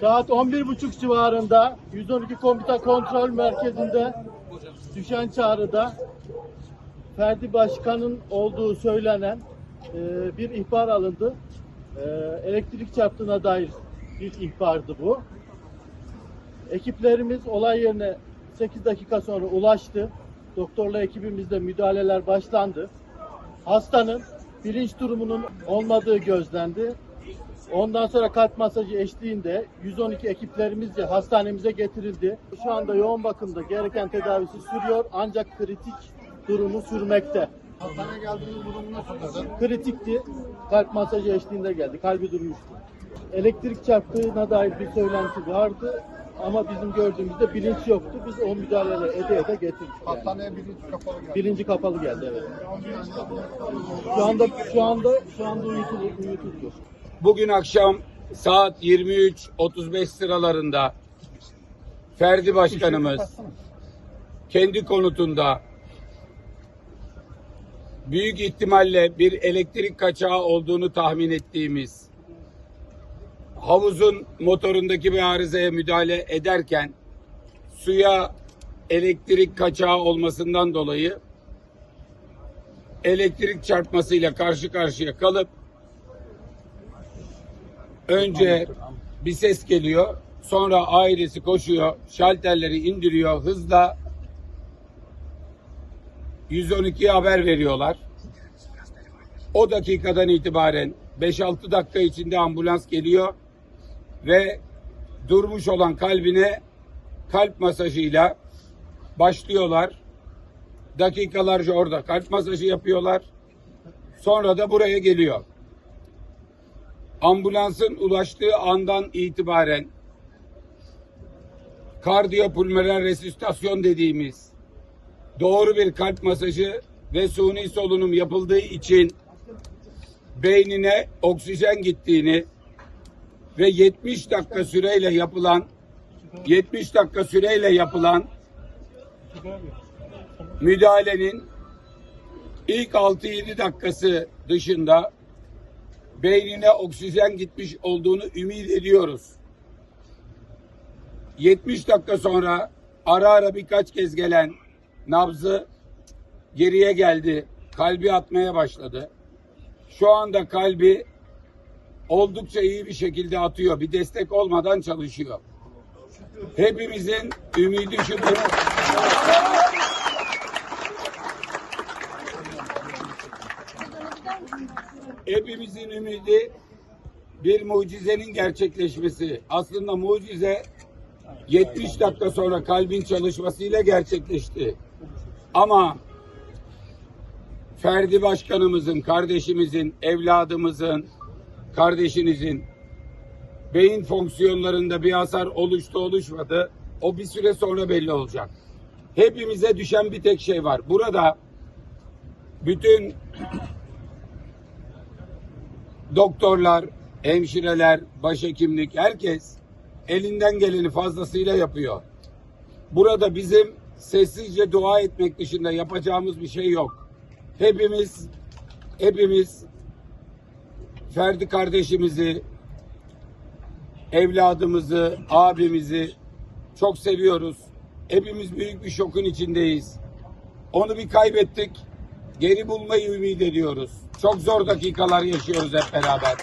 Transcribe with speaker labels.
Speaker 1: Saat 11.30 civarında 112 Komuta Kontrol Merkezi'nde düşen çağrıda Ferdi Başkan'ın olduğu söylenen e, bir ihbar alındı. E, elektrik çarptığına dair bir ihbardı bu. Ekiplerimiz olay yerine 8 dakika sonra ulaştı. Doktorla ekibimizde müdahaleler başlandı. Hastanın bilinç durumunun olmadığı gözlendi. Ondan sonra kalp masajı eşliğinde 112 ekiplerimizce hastanemize getirildi. Şu anda yoğun bakımda gereken tedavisi sürüyor ancak kritik durumu sürmekte.
Speaker 2: Hastaneye geldiğiniz durum nasıl?
Speaker 1: Kritikti. Kalp masajı eşliğinde geldi. Kalbi durmuştu. Elektrik çarptığına dair bir söylenti vardı ama bizim gördüğümüzde bilinç yoktu. Biz o müdahaleleri ede ede getirdik. Yani.
Speaker 2: Hastaneye birinci kapalı geldi.
Speaker 1: Bilinci kapalı geldi evet. Şu anda şu anda şu anda uyutuluyor. uyutuluyor.
Speaker 3: Bugün akşam saat 23.35 sıralarında Ferdi Başkanımız kendi konutunda büyük ihtimalle bir elektrik kaçağı olduğunu tahmin ettiğimiz havuzun motorundaki bir arızaya müdahale ederken suya elektrik kaçağı olmasından dolayı elektrik çarpmasıyla karşı karşıya kalıp önce bir ses geliyor. Sonra ailesi koşuyor. Şalterleri indiriyor. Hızla 112'ye haber veriyorlar. O dakikadan itibaren 5-6 dakika içinde ambulans geliyor ve durmuş olan kalbine kalp masajıyla başlıyorlar. Dakikalarca orada kalp masajı yapıyorlar. Sonra da buraya geliyor ambulansın ulaştığı andan itibaren kardiyopulmoner resüsitasyon dediğimiz doğru bir kalp masajı ve suni solunum yapıldığı için beynine oksijen gittiğini ve 70 dakika süreyle yapılan 70 dakika süreyle yapılan müdahalenin ilk 6-7 dakikası dışında beynine oksijen gitmiş olduğunu ümit ediyoruz. 70 dakika sonra ara ara birkaç kez gelen nabzı geriye geldi. Kalbi atmaya başladı. Şu anda kalbi oldukça iyi bir şekilde atıyor. Bir destek olmadan çalışıyor. Hepimizin ümidi şudur. Hepimizin ümidi bir mucizenin gerçekleşmesi. Aslında mucize 70 dakika sonra kalbin çalışmasıyla gerçekleşti. Ama Ferdi Başkanımızın, kardeşimizin, evladımızın, kardeşinizin beyin fonksiyonlarında bir hasar oluştu oluşmadı. O bir süre sonra belli olacak. Hepimize düşen bir tek şey var. Burada bütün doktorlar, hemşireler, başhekimlik herkes elinden geleni fazlasıyla yapıyor. Burada bizim sessizce dua etmek dışında yapacağımız bir şey yok. Hepimiz hepimiz Ferdi kardeşimizi, evladımızı, abimizi çok seviyoruz. Hepimiz büyük bir şokun içindeyiz. Onu bir kaybettik. Geri bulmayı ümit ediyoruz. Çok zor dakikalar yaşıyoruz hep beraber.